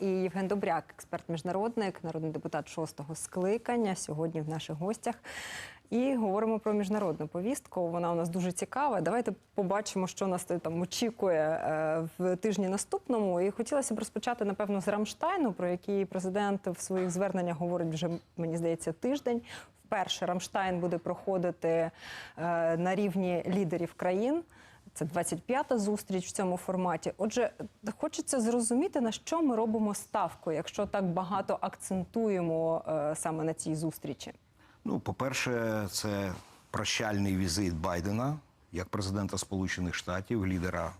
і Євген Добряк, експерт міжнародник, народний депутат шостого скликання. Сьогодні в наших гостях. І говоримо про міжнародну повістку. Вона у нас дуже цікава. Давайте побачимо, що нас там очікує е, в тижні наступному. І хотілося б розпочати, напевно, з Рамштайну, про який президент в своїх зверненнях говорить вже, мені здається, тиждень. Вперше Рамштайн буде проходити е, на рівні лідерів країн. Це 25-та зустріч в цьому форматі. Отже, хочеться зрозуміти, на що ми робимо ставку, якщо так багато акцентуємо е, саме на цій зустрічі. Ну, по-перше, це прощальний візит Байдена як президента Сполучених Штатів, лідера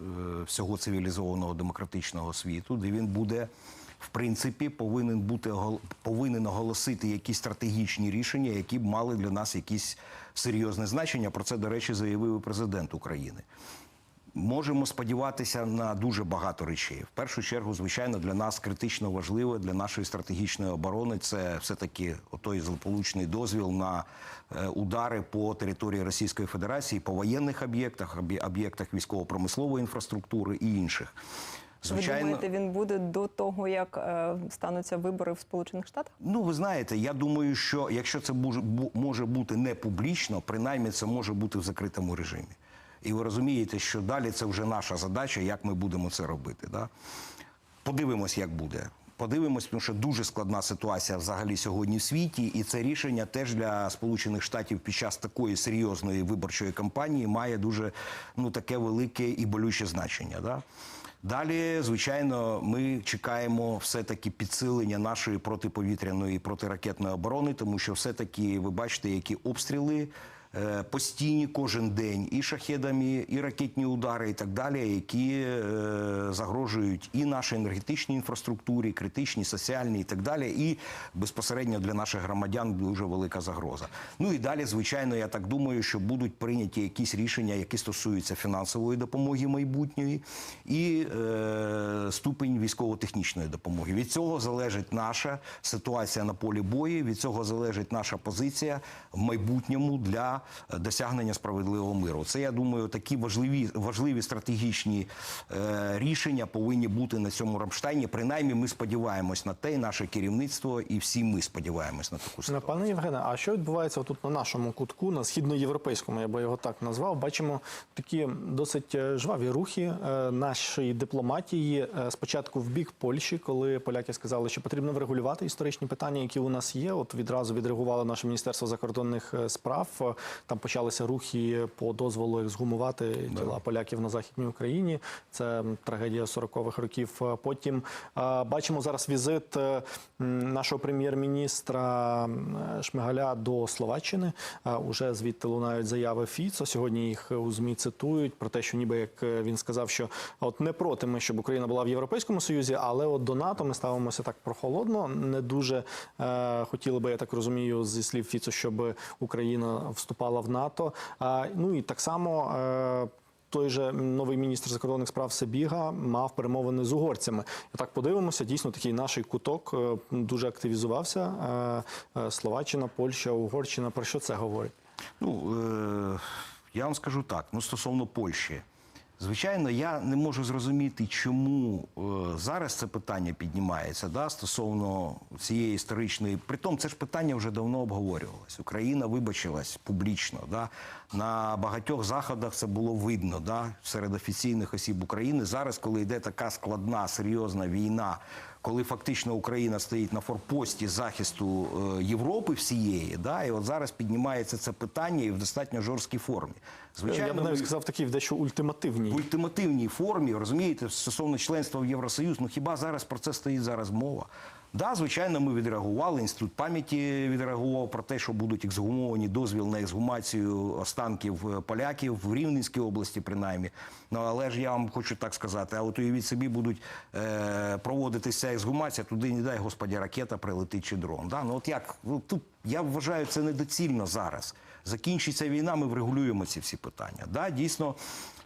е, всього цивілізованого демократичного світу, де він буде. В принципі, повинен бути повинен оголосити якісь стратегічні рішення, які б мали для нас якісь серйозне значення. Про це, до речі, заявив і президент України. Можемо сподіватися на дуже багато речей. В першу чергу, звичайно, для нас критично важливо для нашої стратегічної оборони це все-таки той злополучний дозвіл на е, удари по території Російської Федерації, по воєнних об'єктах, об'єктах військово-промислової інфраструктури і інших. Ви думаєте, він буде до того, як е, стануться вибори в Сполучених Штатах? Ну, ви знаєте, я думаю, що якщо це може бути не публічно, принаймні це може бути в закритому режимі. І ви розумієте, що далі це вже наша задача, як ми будемо це робити. Да? Подивимось, як буде. Подивимось, тому що дуже складна ситуація взагалі сьогодні в світі, і це рішення теж для Сполучених Штатів під час такої серйозної виборчої кампанії має дуже ну таке велике і болюче значення. Да? Далі, звичайно, ми чекаємо все-таки підсилення нашої протиповітряної і протиракетної оборони, тому що все-таки ви бачите, які обстріли постійні кожен день, і шахедами, і ракетні удари, і так далі, які е, загрожують і нашій енергетичній інфраструктурі, критичній, соціальній і так далі, і безпосередньо для наших громадян дуже велика загроза. Ну і далі, звичайно, я так думаю, що будуть прийняті якісь рішення, які стосуються фінансової допомоги майбутньої і е, ступень військово-технічної допомоги. Від цього залежить наша ситуація на полі бою. Від цього залежить наша позиція в майбутньому для е, досягнення справедливого миру. Це я думаю, такі важливі важливі стратегічні е, рішення повинні бути на цьому Рамштайні. Принаймні, ми сподіваємось на те, і наше керівництво, і всі ми сподіваємось на таку Ну, ситуацію. Пане Євгене, а що відбувається тут на нашому кутку, на східноєвропейському, я би його так назвав? Бачимо такі досить е, жваві рухи е, нашої дипломатії. Е, Спочатку в бік Польщі, коли поляки сказали, що потрібно врегулювати історичні питання, які у нас є. От відразу відреагувало наше міністерство закордонних е, справ. Там почалися рухи по дозволу ексгумувати тіла поляків на західній Україні. Це трагедія 40-х років. Е, Потім е, бачимо зараз візит е, нашого прем'єр-міністра Шмигаля до Словаччини. Уже звідти лунають заяви Фіцо. Сьогодні їх у змі цитують про те, що ніби як він сказав, що от не проти ми, щоб Україна була в Європейському Союзі, але от до НАТО ми ставимося так прохолодно. Не дуже е, хотіли би, я так розумію, зі слів Фіцо, щоб Україна вступала в НАТО. Ну і так само. Е, той же новий міністр закордонних справ Себіга мав перемовини з угорцями. І так подивимося, дійсно такий наш куток е, дуже активізувався. Е, Словаччина, Польща, Угорщина. Про що це говорить? Ну, я вам скажу так: ну, стосовно Польщі. Звичайно, я не можу зрозуміти, чому е, зараз це питання піднімається да, стосовно цієї історичної. Притом це ж питання вже давно обговорювалось. Україна вибачилась публічно. Да. На багатьох заходах це було видно да, серед офіційних осіб України. Зараз, коли йде така складна, серйозна війна, коли фактично Україна стоїть на форпості захисту е, Європи всієї, да, і от зараз піднімається це питання і в достатньо жорсткій формі. Звичайно, я б навіть сказав такий в дещо ультимативній. в ультимативній формі, розумієте, стосовно членства в Євросоюз, ну хіба зараз про це стоїть зараз мова? Да, звичайно, ми відреагували. Інститут пам'яті відреагував про те, що будуть ексгумовані дозвіл на ексгумацію останків е, поляків в Рівненській області, принаймні. Ну але ж я вам хочу так сказати: а от уявіть собі, будуть е, проводитися ексгумація, туди не дай господі ракета прилетить чи дрон. Да? Ну от як ну, тут я вважаю це недоцільно зараз. Закінчиться війна, ми врегулюємо ці всі питання. Да, дійсно.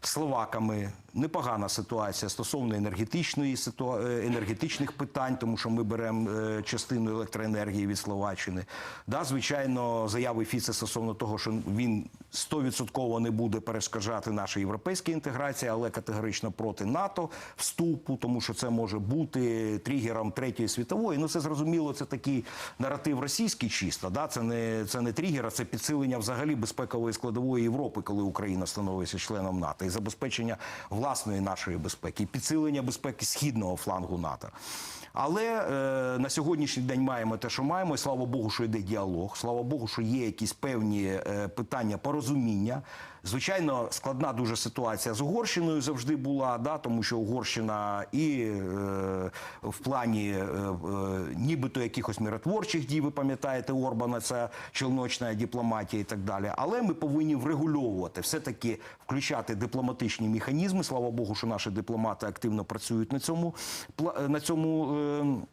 Словаками Непогана ситуація стосовно енергетичної е, енергетичних питань, тому що ми беремо е, частину електроенергії від Словаччини. Да, звичайно, заяви Фіце стосовно того, що він 100% не буде перешкоджати нашій європейській інтеграції, але категорично проти НАТО вступу, тому що це може бути тригером третьої світової. Ну це зрозуміло, це такий наратив російський чисто. Да? Це не це не тригер, а це підсилення взагалі безпекової складової Європи, коли Україна становиться членом НАТО, і забезпечення власної нашої безпеки, підсилення безпеки східного флангу НАТО. Але е, на сьогоднішній день маємо те, що маємо. І слава Богу, що йде діалог. Слава Богу, що є якісь певні е, питання порозуміння. Звичайно, складна дуже ситуація з Угорщиною завжди була, да, тому що Угорщина і е, в плані е, е, нібито якихось миротворчих дій, ви пам'ятаєте, Орбана, це челночна дипломатія і так далі. Але ми повинні врегульовувати, все-таки включати дипломатичні механізми. Слава Богу, що наші дипломати активно працюють на цьому на цьому.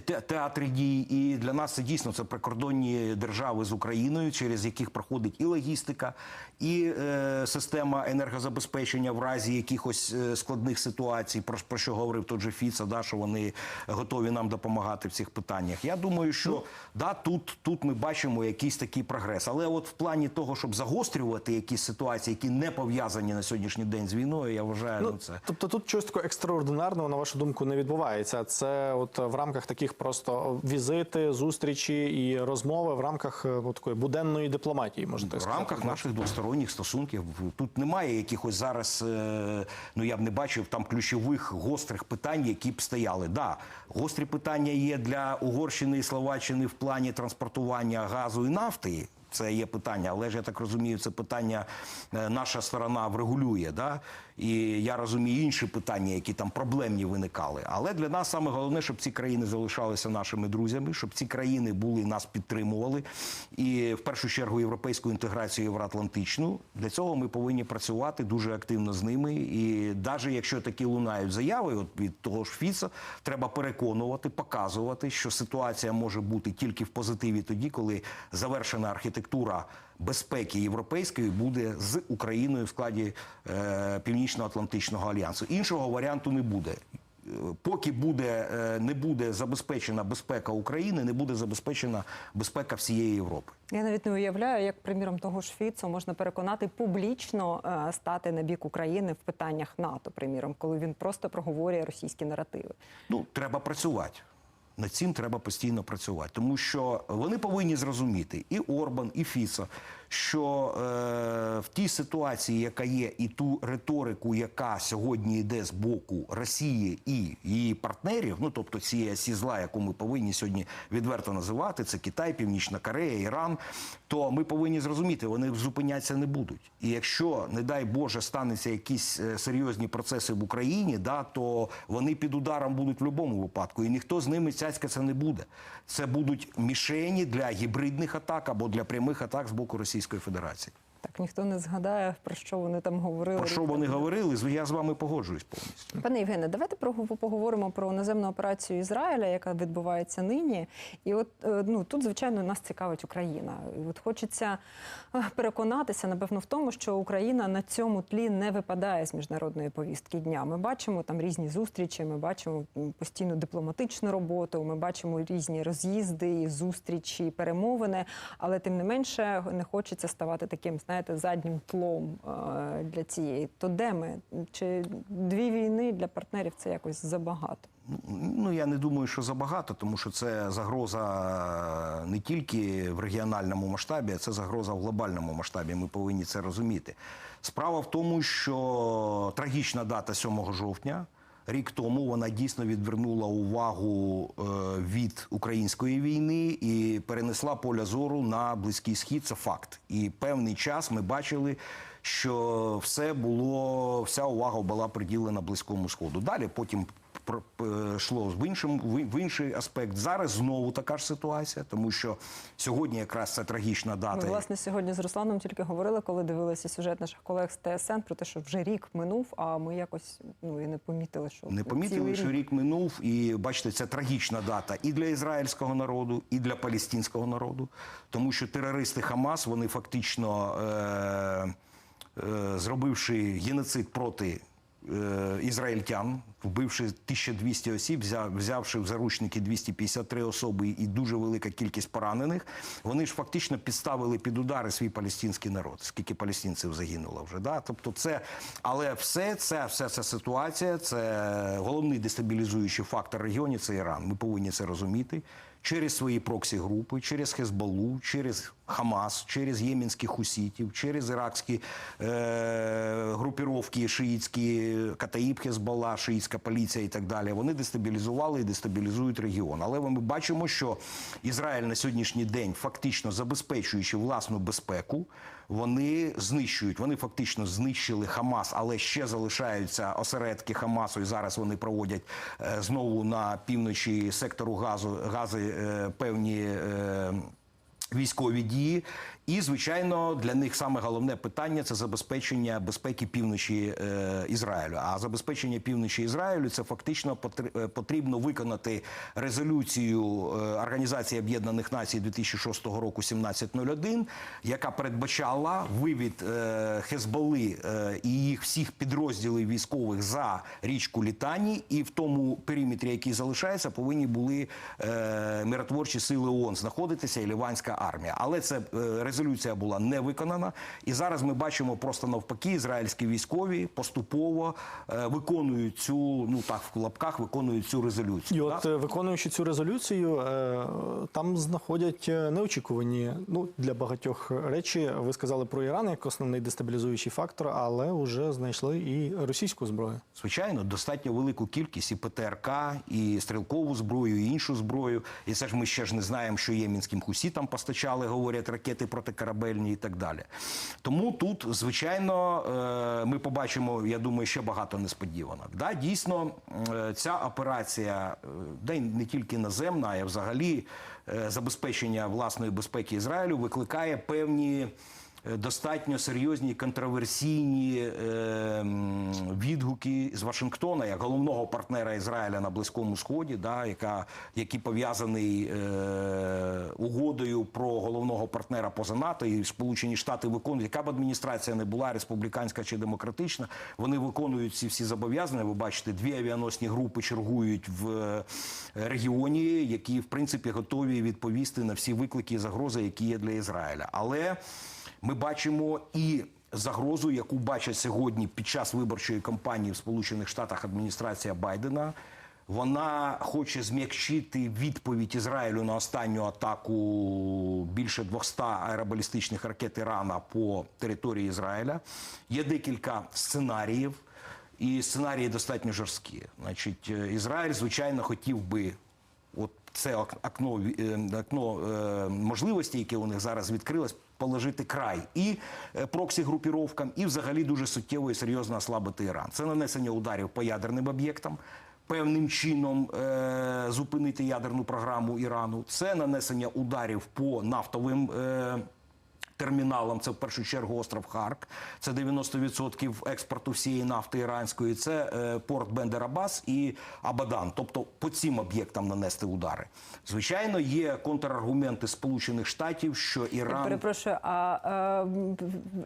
Те- театрі дій, і для нас це дійсно це прикордонні держави з Україною, через яких проходить і логістика, і е, система енергозабезпечення в разі якихось е, складних ситуацій, про, про що говорив тот же Фіца, да, що вони готові нам допомагати в цих питаннях. Я думаю, що да, тут, тут ми бачимо якийсь такий прогрес. Але от в плані того, щоб загострювати якісь ситуації, які не пов'язані на сьогоднішній день з війною, я вважаю, ну, Ну, це. Тобто тут щось такого екстраординарного, на вашу думку, не відбувається. Це от в рамках таких просто візити, зустрічі і розмови в рамках от такої буденної дипломатії, можна так В рамках наших двосторонніх стосунків тут немає якихось зараз. е, Ну я б не бачив там ключових гострих питань, які б стояли. Да, гострі питання є для Угорщини і Словаччини в плані транспортування газу і нафти. Це є питання, але ж я так розумію, це питання е, наша сторона врегулює. Да? І я розумію інші питання, які там проблемні виникали. Але для нас саме головне, щоб ці країни залишалися нашими друзями, щоб ці країни були нас підтримували. І в першу чергу європейську інтеграцію євроатлантичну. Для цього ми повинні працювати дуже активно з ними. І навіть якщо такі лунають заяви, от від того ж Фіца, треба переконувати, показувати, що ситуація може бути тільки в позитиві тоді, коли завершена архітектура безпеки європейської буде з Україною в складі е, Північно-Атлантичного альянсу. Іншого варіанту не буде. Поки буде, е, не буде забезпечена безпека України, не буде забезпечена безпека всієї Європи. Я навіть не уявляю, як приміром того ж Фіцо можна переконати публічно е, стати на бік України в питаннях НАТО, приміром, коли він просто проговорює російські наративи. Ну, треба працювати. Над цим треба постійно працювати, тому що вони повинні зрозуміти і Орбан, і Фіцо, що е, в тій ситуації, яка є, і ту риторику, яка сьогодні йде з боку Росії і її партнерів, ну тобто цієї сі зла, яку ми повинні сьогодні відверто називати, це Китай, Північна Корея, Іран, то ми повинні зрозуміти, вони зупинятися не будуть. І якщо, не дай Боже, станеться якісь е, серйозні процеси в Україні, да, то вони під ударом будуть в будь-якому випадку. І ніхто з ними цяцькатися не буде. Це будуть мішені для гібридних атак або для прямих атак з боку Російської Федерації. Так ніхто не згадає, про що вони там говорили. Про що вони говорили, я з вами погоджуюсь повністю. Пане Євгене, давайте поговоримо про наземну операцію Ізраїля, яка відбувається нині. І от е, ну тут, звичайно, нас цікавить Україна. І от хочеться е, переконатися, напевно, в тому, що Україна на цьому тлі не випадає з міжнародної повістки дня. Ми бачимо там різні зустрічі, ми бачимо постійну дипломатичну роботу, ми бачимо різні роз'їзди, зустрічі, перемовини. Але тим не менше не хочеться ставати таким, знаєте, заднім тлом е, для цієї. То де ми? Чи дві війни для партнерів це якось забагато? Ну я не думаю, що забагато, тому що це загроза не тільки в регіональному масштабі, а це загроза в глобальному масштабі. Ми повинні це розуміти. Справа в тому, що трагічна дата 7 жовтня. Рік тому вона дійсно відвернула увагу е, від української війни і перенесла поля зору на близький схід. Це факт. І певний час ми бачили, що все було, вся увага була приділена близькому сходу. Далі потім йшло в іншим в інший аспект. Зараз знову така ж ситуація, тому що сьогодні якраз це трагічна дата. Ми, власне, сьогодні з Русланом тільки говорили, коли дивилися сюжет наших колег з ТСН про те, що вже рік минув, а ми якось ну і не помітили, що Не помітили, що рік минув, і бачите, це трагічна дата і для ізраїльського народу, і для палестинського народу, тому що терористи Хамас вони фактично, е, е, зробивши геноцид проти е, ізраїльтян, вбивши 1200 осіб, взявши в заручники 253 особи і дуже велика кількість поранених, вони ж фактично підставили під удари свій палестинський народ. Скільки палестинців загинуло вже. Да? Тобто це, але все це, вся ця ситуація, це головний дестабілізуючий фактор регіоні це Іран. Ми повинні це розуміти. Через свої проксі-групи, через Хезбалу, через Хамас, через ємінських хусітів, через іракські е- групіровки шиїцькі, Катаїб Хезбалла, шиїцька поліція і так далі. Вони дестабілізували і дестабілізують регіон. Але ми бачимо, що Ізраїль на сьогоднішній день, фактично забезпечуючи власну безпеку, вони знищують. Вони фактично знищили Хамас, але ще залишаються осередки Хамасу. І зараз вони проводять е, знову на півночі сектору газу гази е, певні. Е, Військові дії, і звичайно для них саме головне питання це забезпечення безпеки півночі е, Ізраїлю. А забезпечення півночі Ізраїлю це фактично е, потрібно виконати резолюцію е, Організації Об'єднаних Націй 2006 року 1701, яка передбачала вивід е, Хезболи е, і їх всіх підрозділів військових за річку Літані, і в тому периметрі, який залишається, повинні були е, миротворчі сили ООН знаходитися і Ліванська армія. Але це е, резолюція була не виконана. І зараз ми бачимо просто навпаки, ізраїльські військові поступово е, виконують цю, ну так в лапках виконують цю резолюцію. І да? от е, виконуючи цю резолюцію, е, там знаходять неочікувані ну для багатьох речі. Ви сказали про Іран як основний дестабілізуючий фактор, але вже знайшли і російську зброю. Звичайно, достатньо велику кількість і ПТРК, і стрілкову зброю, і іншу зброю. І це ж ми ще ж не знаємо, що ємінським хусітам постачали, говорять, ракети протикорабельні і так далі. Тому тут, звичайно, е, ми побачимо, я думаю, ще багато несподіванок. Да, дійсно, е, ця операція, е, да не тільки наземна, а й взагалі забезпечення власної безпеки Ізраїлю викликає певні достатньо серйозні контроверсійні е, відгуки з Вашингтона як головного партнера Ізраїля на Близькому Сході, да, яка, який пов'язаний е, угодою про головного партнера поза НАТО, і Сполучені Штати виконують, яка б адміністрація не була республіканська чи демократична, вони виконують ці всі зобов'язання. Ви бачите, дві авіаносні групи чергують в е, регіоні, які в принципі готові відповісти на всі виклики і загрози, які є для Ізраїля. Але ми бачимо і загрозу, яку бачать сьогодні під час виборчої кампанії в Сполучених Штатах адміністрація Байдена. Вона хоче зм'якшити відповідь Ізраїлю на останню атаку більше 200 аеробалістичних ракет Ірана по території Ізраїля. Є декілька сценаріїв, і сценарії достатньо жорсткі. Значить, Ізраїль, звичайно, хотів би от це ок- окно, е, окно е, можливостей, яке у них зараз відкрилось, положити край і е, проксі-групіровкам, і взагалі дуже суттєво і серйозно ослабити Іран. Це нанесення ударів по ядерним об'єктам. Певним чином е, зупинити ядерну програму Ірану, це нанесення ударів по нафтовим е, терміналам. Це в першу чергу остров Харк. Це 90% експорту всієї нафти іранської. Це е, порт Бендер-Аббас і Абадан. Тобто по цим об'єктам нанести удари. Звичайно, є контраргументи Сполучених Штатів, що Я Іран перепрошую, а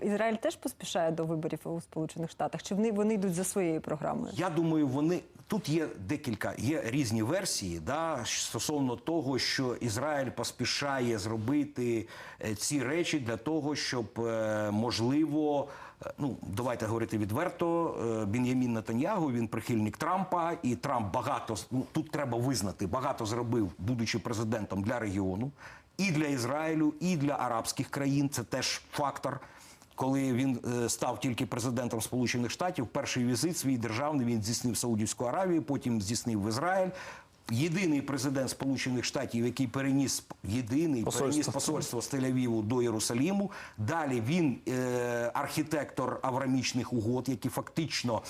е, Ізраїль теж поспішає до виборів у Сполучених Штатах? Чи вони, вони йдуть за своєю програмою? Я думаю, вони тут є декілька, є різні версії да, стосовно того, що Ізраїль поспішає зробити е, ці речі для того, щоб е, можливо. е, Ну, давайте говорити відверто. е, Бін'ямін Нетаньягу, він прихильник Трампа, і Трамп багато ну, тут треба визнати, багато зробив, будучи президентом для регіону, і для Ізраїлю, і для арабських країн. Це теж фактор коли він став тільки президентом Сполучених Штатів, перший візит свій державний він здійснив в Саудівську Аравію, потім здійснив в Ізраїль. Єдиний президент Сполучених Штатів, який переніс єдиний Посольство. переніс посольство з Тель-Авіву до Єрусаліму. Далі він е, архітектор аврамічних угод, які фактично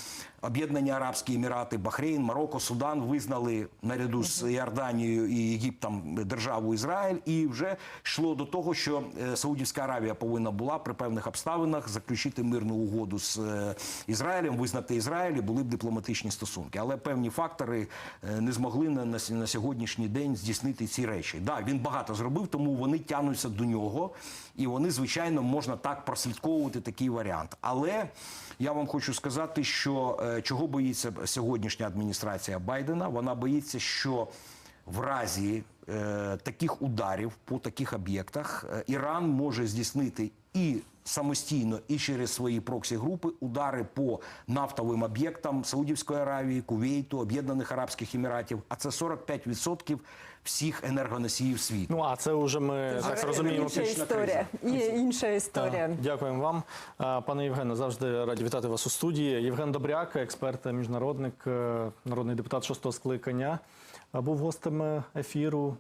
Об'єднані Арабські Емірати, Бахрейн, Марокко, Судан визнали наряду з Йорданією і Єгиптом державу Ізраїль, і вже йшло до того, що е, Саудівська Аравія повинна була при певних обставинах заключити мирну угоду з е, Ізраїлем, визнати Ізраїль, і були б дипломатичні стосунки. Але певні фактори е, не змогли на на, на сьогоднішній день здійснити ці речі. Да, він багато зробив, тому вони тягнуться до нього, і вони, звичайно, можна так прослідковувати такий варіант. Але я вам хочу сказати, що е, чого боїться сьогоднішня адміністрація Байдена? Вона боїться, що в разі е, таких ударів по таких об'єктах е, Іран може здійснити і самостійно, і через свої проксі-групи удари по нафтовим об'єктам Саудівської Аравії, Кувейту, Об'єднаних Арабських Еміратів. А це 45% всіх енергоносіїв світу. Ну а це вже ми так розуміємо. інша історія. Є інша історія. Так, Дякуємо вам, пане Євгене. Завжди раді вітати вас у студії. Євген Добряк, експерт, міжнародник, е, народний депутат шостого скликання, е, був гостем ефіру.